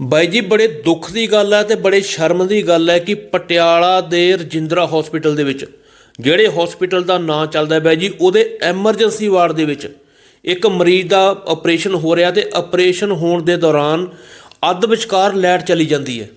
ਬਾਈ ਜੀ, ਬੜੇ ਦੁੱਖ ਦੀ ਗੱਲ ਹੈ ਤੇ ਬੜੇ ਸ਼ਰਮ ਦੀ ਗੱਲ ਹੈ ਕਿ ਪਟਿਆਲਾ ਦੇ ਰਜਿੰਦਰਾ ਹਸਪੀਟਲ ਦੇ ਵਿੱਚ, ਜਿਹੜੇ ਹਸਪੀਟਲ ਦਾ ਨਾਂ ਚੱਲਦਾ ਹੈ ਬਾਈ ਜੀ, ਉਹਦੇ ਐਮਰਜੈਂਸੀ ਵਾਰਡ ਦੇ ਵਿੱਚ ਇੱਕ ਮਰੀਜ਼ ਦਾ ਆਪਰੇਸ਼ਨ ਹੋ ਰਿਹਾ ਤੇ ਆਪਰੇਸ਼ਨ ਹੋਣ ਦੇ ਦੌਰਾਨ ਅੱਧ ਵਿਚਕਾਰ ਲਾਈਟ ਚਲੀ ਜਾਂਦੀ ਹੈ।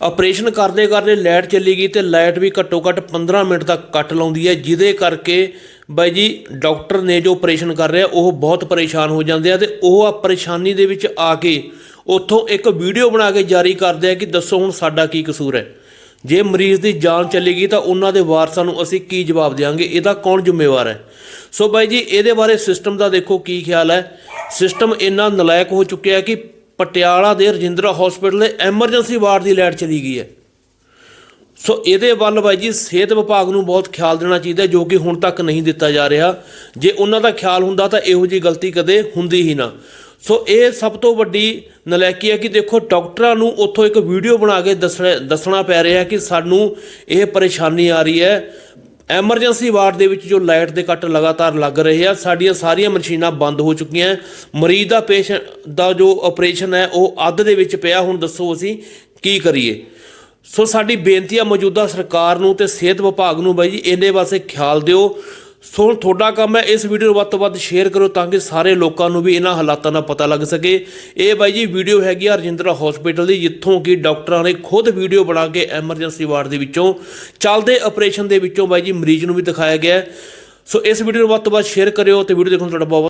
ਆਪਰੇਸ਼ਨ ਕਰਦੇ ਕਰਦੇ ਲਾਈਟ ਚਲੀ ਗਈ ਤੇ ਲਾਈਟ ਵੀ ਘੱਟੋ ਘੱਟ 15 ਮਿੰਟ ਤੱਕ ਕੱਟ ਲਾਉਂਦੀ ਹੈ, ਜਿਹਦੇ ਕਰਕੇ ਬਾਈ ਜੀ ਡਾਕਟਰ ਨੇ ਜੋ ਆਪਰੇਸ਼ਨ ਕਰ ਰਿਹਾ, ਉਹ ਬਹੁਤ ਪਰੇਸ਼ਾਨ ਹੋ ਜਾਂਦੇ ਆ ਤੇ ਉਹ ਆ ਪਰੇਸ਼ਾਨੀ ਦੇ ਵਿੱਚ ਆ ਕੇ ਉੱਥੋਂ ਇੱਕ ਵੀਡੀਓ ਬਣਾ ਕੇ ਜਾਰੀ ਕਰਦੇ ਆ ਕਿ ਦੱਸੋ ਹੁਣ ਸਾਡਾ ਕੀ ਕਸੂਰ ਹੈ। ਜੇ ਮਰੀਜ਼ ਦੀ ਜਾਨ ਚਲੀ ਗਈ ਤਾਂ ਉਹਨਾਂ ਦੇ ਵਾਰਸਾਂ ਨੂੰ ਅਸੀਂ ਕੀ ਜਵਾਬ ਦੇਵਾਂਗੇ? ਇਹਦਾ ਕੌਣ ਜ਼ਿੰਮੇਵਾਰ ਹੈ? ਸੋ ਬਾਈ ਜੀ, ਇਹਦੇ ਬਾਰੇ ਸਿਸਟਮ ਦਾ ਦੇਖੋ ਕੀ ਖਿਆਲ ਹੈ। ਸਿਸਟਮ ਇੰਨਾ ਨਲਾਇਕ ਹੋ ਚੁੱਕਿਆ ਕਿ ਪਟਿਆਲਾ ਦੇ ਰਜਿੰਦਰਾ ਹਸਪੀਟਲ ਦੇ ਐਮਰਜੈਂਸੀ ਵਾਰਡ ਦੀ ਲਾਈਟ ਚਲੀ ਗਈ ਹੈ। ਸੋ ਇਹਦੇ ਵੱਲ ਬਾਈ ਜੀ ਸਿਹਤ ਵਿਭਾਗ ਨੂੰ ਬਹੁਤ ਖਿਆਲ ਦੇਣਾ ਚਾਹੀਦਾ ਜੋ ਕਿ ਹੁਣ ਤੱਕ ਨਹੀਂ ਦਿੱਤਾ ਜਾ ਰਿਹਾ। ਜੇ ਉਹਨਾਂ ਦਾ ਖਿਆਲ ਹੁੰਦਾ ਤਾਂ ਇਹੋ ਜੀ ਗਲਤੀ ਕਦੇ ਹੁੰਦੀ ਹੀ ਨਾ। ਸੋ ਇਹ ਸਭ ਤੋਂ ਵੱਡੀ ਨਲਾਇਕੀ ਹੈ ਕਿ ਦੇਖੋ, ਡਾਕਟਰਾਂ ਨੂੰ ਉੱਥੋਂ ਇੱਕ ਵੀਡੀਓ ਬਣਾ ਕੇ ਦੱਸਣਾ ਦੱਸਣਾ ਪੈ ਰਿਹਾ ਕਿ ਸਾਨੂੰ ਇਹ ਪਰੇਸ਼ਾਨੀ ਆ ਰਹੀ ਹੈ। ਐਮਰਜੈਂਸੀ ਵਾਰਡ ਦੇ ਵਿੱਚ ਜੋ ਲਾਈਟ ਦੇ ਕੱਟ ਲਗਾਤਾਰ ਲੱਗ ਰਹੇ ਆ, ਸਾਡੀਆਂ ਸਾਰੀਆਂ ਮਸ਼ੀਨਾਂ ਬੰਦ ਹੋ ਚੁੱਕੀਆਂ ਮਰੀਜ਼ ਦਾ ਪੇਸ਼ੈਂਟ ਦਾ ਜੋ ਆਪਰੇਸ਼ਨ ਹੈ ਉਹ ਅੱਧ ਦੇ ਵਿੱਚ ਪਿਆ। ਹੁਣ ਦੱਸੋ ਅਸੀਂ ਕੀ ਕਰੀਏ? ਸੋ ਸਾਡੀ ਬੇਨਤੀ ਆ ਮੌਜੂਦਾ ਸਰਕਾਰ ਨੂੰ ਤੇ ਸਿਹਤ ਵਿਭਾਗ ਨੂੰ ਬਾਈ ਜੀ, ਇਹਦੇ ਵਾਸਤੇ ਖਿਆਲ ਦਿਓ। ਸੋ ਹੁਣ ਤੁਹਾਡਾ ਕੰਮ ਹੈ ਇਸ ਵੀਡੀਓ ਨੂੰ ਵੱਧ ਤੋਂ ਵੱਧ ਸ਼ੇਅਰ ਕਰੋ ਤਾਂ ਕਿ ਸਾਰੇ ਲੋਕਾਂ ਨੂੰ ਵੀ ਇਹਨਾਂ ਹਾਲਾਤਾਂ ਦਾ ਪਤਾ ਲੱਗ ਸਕੇ ਇਹ ਬਾਈ ਜੀ ਵੀਡੀਓ ਹੈਗੀ ਆ ਰਜਿੰਦਰਾ ਹਸਪੀਟਲ ਦੀ, ਜਿੱਥੋਂ ਕਿ ਡਾਕਟਰਾਂ ਨੇ ਖੁਦ ਵੀਡੀਓ ਬਣਾ ਕੇ ਐਮਰਜੈਂਸੀ ਵਾਰਡ ਦੇ ਵਿੱਚੋਂ ਚੱਲਦੇ ਆਪਰੇਸ਼ਨ ਦੇ ਵਿੱਚੋਂ ਬਾਈ ਜੀ ਮਰੀਜ਼ ਨੂੰ ਵੀ ਦਿਖਾਇਆ ਗਿਆ ਹੈ। ਸੋ ਇਸ ਵੀਡੀਓ ਨੂੰ ਵੱਧ ਤੋਂ ਵੱਧ ਸ਼ੇਅਰ ਕਰਿਓ ਤੇ ਵੀਡੀਓ ਦੇਖਣ ਨੂੰ ਤੁਹਾਡਾ ਬਹੁਤ